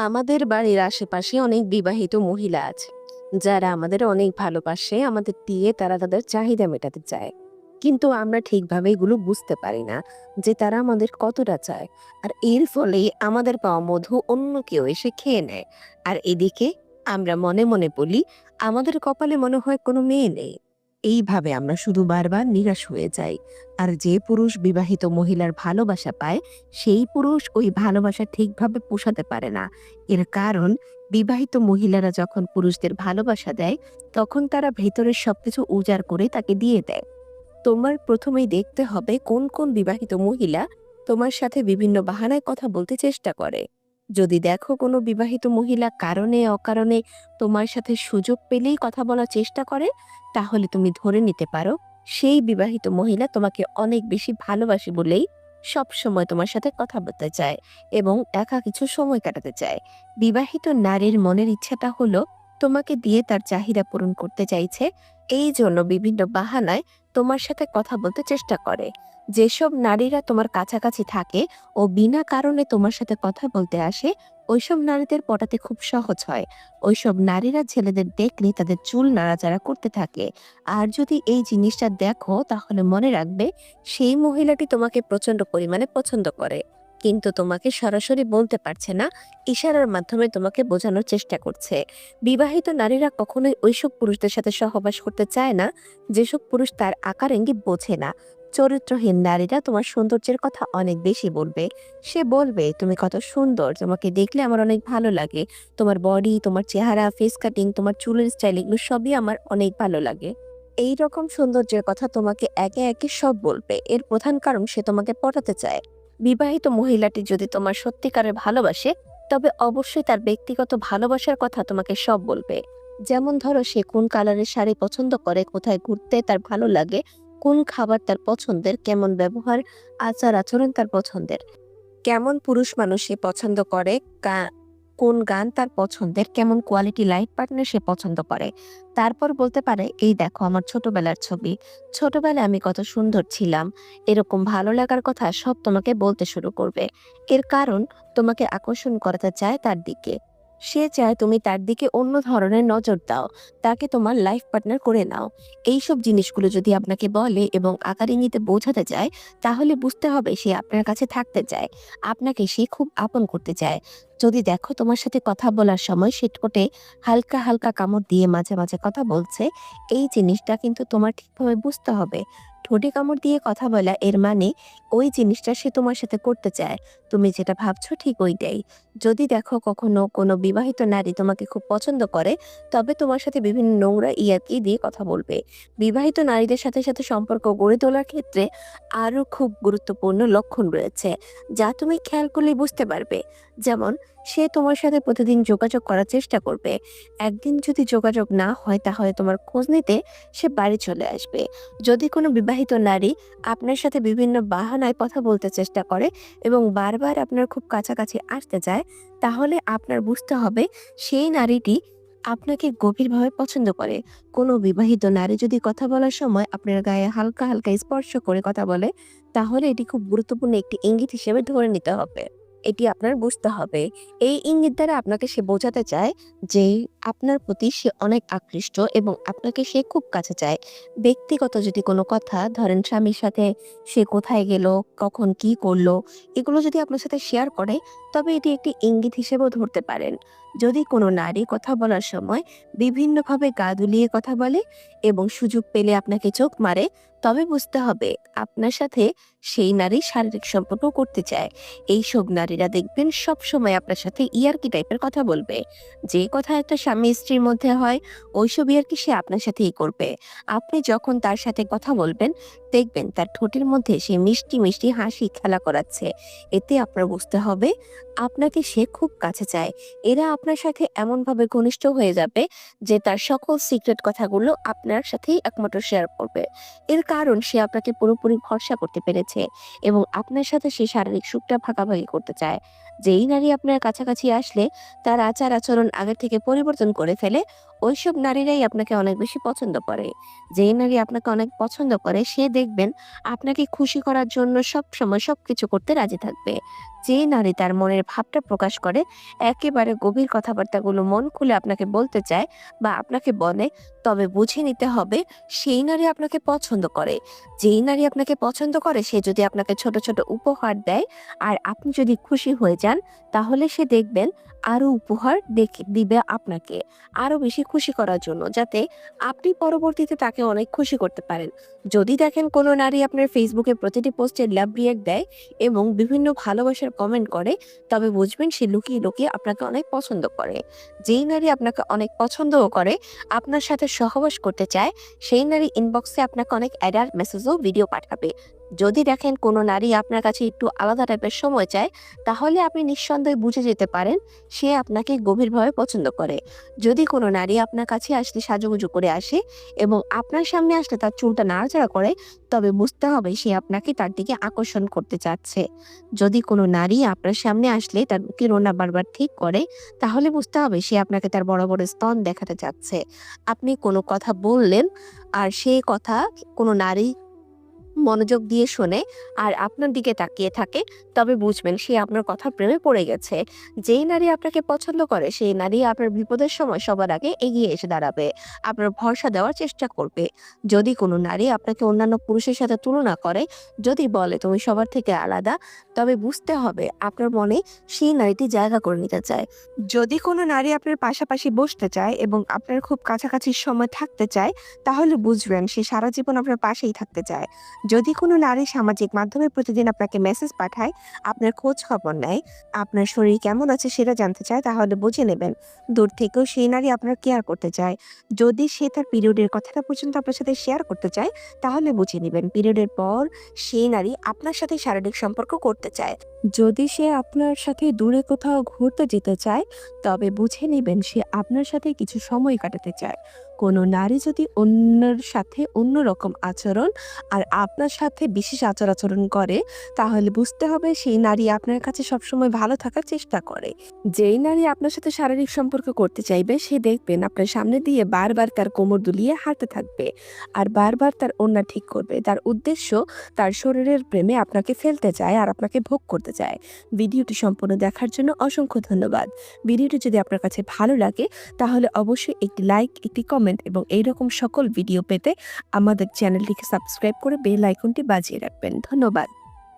আমাদের বাড়ির আশেপাশে অনেক বিবাহিত মহিলা আছে, যারা আমাদের অনেক ভালোবাসে, আমাদের দিয়ে তারা তাদের চাহিদা মেটাতে চায়। কিন্তু আমরা ঠিকভাবে এগুলো বুঝতে পারি না যে তারা আমাদের কতটা চায়। আর এর ফলে আমাদের পাওয়া মধু অন্য কেউ এসে খেয়ে নেয়। আর এদিকে আমরা মনে মনে বলি, আমাদের কপালে মনে হয় কোনো মেয়ে নেই। এইভাবে আমরা শুধু বারবার নিরাশ হয়ে যাই। আর যে পুরুষ বিবাহিত মহিলার ভালোবাসা পায়, সেই পুরুষ ওই ভালোবাসা ঠিকভাবে পোষাতে পারে না। এর কারণ, বিবাহিত মহিলারা যখন পুরুষদের ভালোবাসা দেয়, তখন তারা ভেতরের সবকিছু উজাড় করে তাকে দিয়ে দেয়। তোমার প্রথমেই দেখতে হবে কোন কোন বিবাহিত মহিলা তোমার সাথে বিভিন্ন বাহানায় কথা বলতে চেষ্টা করে। যদি দেখো কোনো বিবাহিত মহিলা কারণে, অকারণে তোমার সাথে সুযোগ পেলেই কথা বলার চেষ্টা করে, তাহলে তুমি ধরে নিতে পারো, সেই বিবাহিত মহিলা তোমাকে অনেক বেশি ভালোবাসে বলেই সব সময় তোমার সাথে কথা বলতে চায় এবং একা কিছু সময় কাটাতে চায়। বিবাহিত নারীর মনের ইচ্ছাটা হলো তোমাকে দিয়ে তার চাহিদা পূরণ করতে চাইছে, এই জন্য বিভিন্ন বাহানায় তোমার সাথে কথা বলতে চেষ্টা করে। যেসব নারীরা তোমার কাছাকাছি থাকে ও বিনা কারণে তোমার সাথে কথা বলতে আসে, ওইসব নারীদের পটাতে খুব সহজ হয়। ওইসব নারীরা ছেলেদের দেখলে তাদের চুল নাড়াচাড়া করতে থাকে। আর যদি এই জিনিসটা দেখো, তাহলে মনে রাখবে সেই মহিলাটি তোমাকে প্রচণ্ড পরিমাণে পছন্দ করে। কিন্তু তোমাকে সরাসরি বলতে পারছে না, ইশারার মাধ্যমে তোমাকে বোঝানোর চেষ্টা করছে। বিবাহিত নারীরা কখনোই ওইসব পুরুষদের সাথে সহবাস করতে চায় না, যেসব পুরুষ তার আকার ইঙ্গিত বোঝে না। চরিত্রহীন নারীরা তোমার সৌন্দর্যের কথা অনেক বেশি বলবে। সে বলবে, তুমি কত সুন্দর, তোমাকে দেখলে আমার অনেক ভালো লাগে। তোমার বডি তোমার চেহারা ফেস কাটিং তোমার চুলের স্টাইল এগুলো সবই আমার অনেক ভালো লাগে। এই রকম সৌন্দর্যের কথা তোমাকে একে একে সব বলবে। এর প্রধান কারণ সে তোমাকে পটাতে চায়। বিবাহিত মহিলাটি যদি তোমার সত্যিকারের ভালোবাসে, তবে অবশ্যই তার ব্যক্তিগত ভালোবাসার কথা তোমাকে সব বলবে। যেমন ধরো, সে কোন কালারের শাড়ি পছন্দ করে, কোথায় ঘুরতে তার ভালো লাগে কোন খাবার তার পছন্দের, কেমন ব্যবহার, আচার আচরণ তার পছন্দের, কেমন পুরুষ মানুষ সে পছন্দ করে কোন গান তার পছন্দের, কেমন কোয়ালিটি লাইফ পার্টনার সে পছন্দ করে। তারপর বলতে পারে, এই দেখো আমার ছোটবেলার ছবি। ছোটবেলায় আমি কত সুন্দর ছিলাম। এরকম ভালো লাগার কথা সব তোমাকে বলতে শুরু করবে। এর কারণ তোমাকে আকর্ষণ করাতে চায় তার দিকে। সে চায় তুমি তার দিকে অন্য ধরনের নজর দাও, তাকে তোমার লাইফ পার্টনার করে নাও। এইসব জিনিসগুলো যদি আপনাকে বলে এবং আকার ইঙ্গিতে বোঝাতে চায়, তাহলে বুঝতে হবে সে আপনার কাছে থাকতে চায়। আপনাকে সে খুব আপন করতে চায়। যদি দেখো তোমার সাথে কথা বলার সময় ঠোঁটে হালকা হালকা কামড় দিয়ে মাঝে মাঝে কথা বলছে, এই জিনিসটা কিন্তু তোমার ঠিকভাবে বুঝতে হবে। ঠোঁটে কামড় দিয়ে কথা বলা, এর মানে ওই জিনিসটা সে তোমার সাথে করতে চায়। তুমি যেটা ভাবছ ঠিক ওইটাই। যদি দেখো কখনো কোনো বিবাহিত নারী তোমাকে খুব পছন্দ করে, তবে তোমার সাথে বিভিন্ন নোংরা ইয়ার্কি দিয়ে কথা বলবে। বিবাহিত নারীদের সাথে সাথে সম্পর্ক গড়ে তোলার ক্ষেত্রে আরও খুব গুরুত্বপূর্ণ লক্ষণ রয়েছে, যা তুমি খেয়াল করলেই বুঝতে পারবে। যেমন সে তোমার সাথে প্রতিদিন যোগাযোগ করার চেষ্টা করবে। একদিন যদি যোগাযোগ না হয়, তাহলে তোমার খোঁজ নিতে সে বাড়ি চলে আসবে। যদি কোনো বিবাহিত নারী আপনার সাথে বিভিন্ন বাহানায় কথা বলতে চেষ্টা করে এবং বারবার আপনার খুব কাছাকাছি আসতে চায়, তাহলে আপনার বুঝতে হবে সেই নারীটি আপনাকে গভীরভাবে পছন্দ করে। কোনো বিবাহিত নারী যদি কথা বলার সময় আপনার গায়ে হালকা হালকা স্পর্শ করে কথা বলে, তাহলে এটি খুব গুরুত্বপূর্ণ একটি ইঙ্গিত হিসেবে ধরে নিতে হবে। এটি আপনার বুঝতে হবে। এই ইঙ্গিত দ্বারা আপনাকে সে বোঝাতে চায় যে আপনার প্রতি সে অনেক আকৃষ্ট এবং আপনাকে সে খুব কাছে চায়। ব্যক্তিগত যদি কোনো কথা, ধরেন স্বামীর সাথে সে কোথায় গেল, কখন কি করল, এগুলো যদি আপনার সাথে শেয়ার করে তবে এটি একটি ইঙ্গিত হিসেবেও ধরতে পারেন। যদি কোনো নারী কথা বলার সময় বিভিন্নভাবে গা দুলিয়ে কথা বলে এবং সুযোগ পেলে আপনাকে চোখ মারে, তবে বুঝতে হবে আপনার সাথে সেই নারী শারীরিক সম্পর্ক করতে চায়। এই সব নারীরা দেখবেন সব সময় আপনার সাথে ইয়ার্কি টাইপের কথা বলবে। যে কথা একটা স্বামী স্ত্রীর মধ্যে হয় ওই ওইসব ইয়ার্কি সে আপনার সাথেই করবে। আপনি যখন তার সাথে কথা বলবেন, দেখবেন তার ঠোঁটের মধ্যে সে মিষ্টি মিষ্টি হাসি খেলা করাচ্ছে। এতে আপনার বুঝতে হবে আপনাকে সে খুব কাছে চায়। এরা আপনার সাথে এমনভাবে ঘনিষ্ঠ হয়ে যাবে যে তার সকল সিক্রেট কথাগুলো আপনার সাথেই একমাত্র শেয়ার করবে। এর কারণ সে আপনাকে পুরোপুরি ভরসা করতে পেরেছে এবং আপনার সাথে সে শারীরিক সুখটা ভাগাভাগি করতে চায়। যেই নারী আপনার কাছাকাছি আসলে, তার আচার আচরণ আগের থেকে পরিবর্তন করে ফেলে ওইসব নারীরাই আপনাকে অনেক বেশি পছন্দ করে। যেই নারী আপনাকে অনেক পছন্দ করে, সে দেখবেন আপনাকে খুশি করার জন্য সব সময় সবকিছু করতে রাজি থাকবে। যে নারী তার মনের ভাবটা প্রকাশ করে, একেবারে গভীর কথাবার্তাগুলো মন খুলে আপনাকে বলতে চায় বা আপনাকে বলে, তবে বুঝে নিতে হবে সেই নারী আপনাকে পছন্দ করে। যেই নারী আপনাকে পছন্দ করে, সে যদি আপনাকে ছোট ছোট উপহার দেয় আর আপনি যদি খুশি হয়ে যান, তাহলে সে দেখবেন আরও উপহার দেখে দিবে আপনাকে। আরও বেশি খুশি করার জন্য, যাতে আপনি পরবর্তীতে তাকে অনেক খুশি করতে পারেন। যদি দেখেন কোনো নারী আপনার ফেসবুকে প্রতিটি পোস্টে লাভ রিয়াক্ট দেয় এবং বিভিন্ন ভালোবাসার কমেন্ট করে, তবে বুঝবেন সে লুকিয়ে লুকিয়ে আপনাকে অনেক পছন্দ করে। যেই নারী আপনাকে অনেক পছন্দও করে, আপনার সাথে সহবাস করতে চায়, সেই নারী ইনবক্সে আপনাকে অনেক অ্যাডাল্ট মেসেজও ভিডিও পাঠাবে। যদি দেখেন কোনো নারী আপনার কাছে একটু আলাদা টাইপের সময় চায়, তাহলে আপনি নিঃসন্দেহে বুঝে যেতে পারেন সে আপনাকে গভীরভাবে পছন্দ করে। যদি কোনো নারী আপনার কাছে আসলে সাজুগুজু করে আসে এবং আপনার সামনে আসলে তার চুলটা নাড়াচাড়া করে, তবে বুঝতে হবে সে আপনাকে তার দিকে আকর্ষণ করতে চাচ্ছে। যদি কোনো নারী আপনার সামনে আসলে তার বুকের ওনা বারবার ঠিক করে, তাহলে বুঝতে হবে সে আপনাকে তার বড় বড় স্তন দেখাতে চাচ্ছে। আপনি কোনো কথা বললেন আর সেই কথা কোনো নারী মনোযোগ দিয়ে শোনে আর আপনার দিকে তাকিয়ে থাকে, তবে বুঝবেন সে আপনার কথা প্রেমে পড়ে গেছে। যেই নারী আপনাকে পছন্দ করে, সেই নারী আপনার বিপদের সময় সবার আগে এগিয়ে এসে দাঁড়াবে, আপনার ভরসা দেওয়ার চেষ্টা করবে। যদি কোনো নারী আপনাকে অন্যান্য পুরুষের সাথে তুলনা করে, যদি বলে তুমি সবার থেকে আলাদা, তবে বুঝতে হবে আপনার মনে সেই নারীটি জায়গা করে নিতে চায়। যদি কোনো নারী আপনার পাশাপাশি বসতে চায় এবং আপনার খুব কাছাকাছি সময় থাকতে চায়, তাহলে বুঝবেন সে সারা জীবন আপনার পাশেই থাকতে চায়। যদি কোনো নারী সামাজিক মাধ্যমে প্রতিদিন আপনাকে মেসেজ পাঠায়, আপনার খোঁজ খবর নেয়, আপনার শরীর কেমন আছে সেটা জানতে চায়, তাহলে বুঝে নেবেন। দূর থেকেও সেই নারী আপনার কেয়ার করতে চায়। যদি সে তার পিরিয়ডের কথাটা পর্যন্ত আপনার সাথে শেয়ার করতে চায়, তাহলে বুঝে নেবেন। পিরিয়ডের পর সেই নারী আপনার সাথে শারীরিক সম্পর্ক করতে চায়। যদি সে আপনার সাথে দূরে কোথাও ঘুরতে যেতে চায়, তবে বুঝে নেবেন সে আপনার সাথে কিছু সময় কাটাতে চায়। কোনো নারী যদি অন্যের সাথে অন্য রকম আচরণ আর আপনার সাথে বিশেষ আচার আচরণ করে, তাহলে বুঝতে হবে সেই নারী আপনার কাছে সবসময় ভালো থাকার চেষ্টা করে। যেই নারী আপনার সাথে শারীরিক সম্পর্ক করতে চাইবে, সে দেখবেন আপনার সামনে দিয়ে বারবার তার কোমর দুলিয়ে হাঁটতে থাকবে। আর বারবার তার ওন্না ঠিক করবে। তার উদ্দেশ্য তার শরীরের প্রেমে আপনাকে ফেলতে চায় আর আপনাকে ভোগ করতে চায়। ভিডিওটি সম্পূর্ণ দেখার জন্য অসংখ্য ধন্যবাদ। ভিডিওটি যদি আপনার কাছে ভালো লাগে, তাহলে অবশ্যই একটি লাইক, একটি কমেন্ট এবং এইরকম সকল ভিডিও পেতে আমাদের চ্যানেলটিকে সাবস্ক্রাইব করে বেল আইকনটি বাজিয়ে রাখবেন। ধন্যবাদ।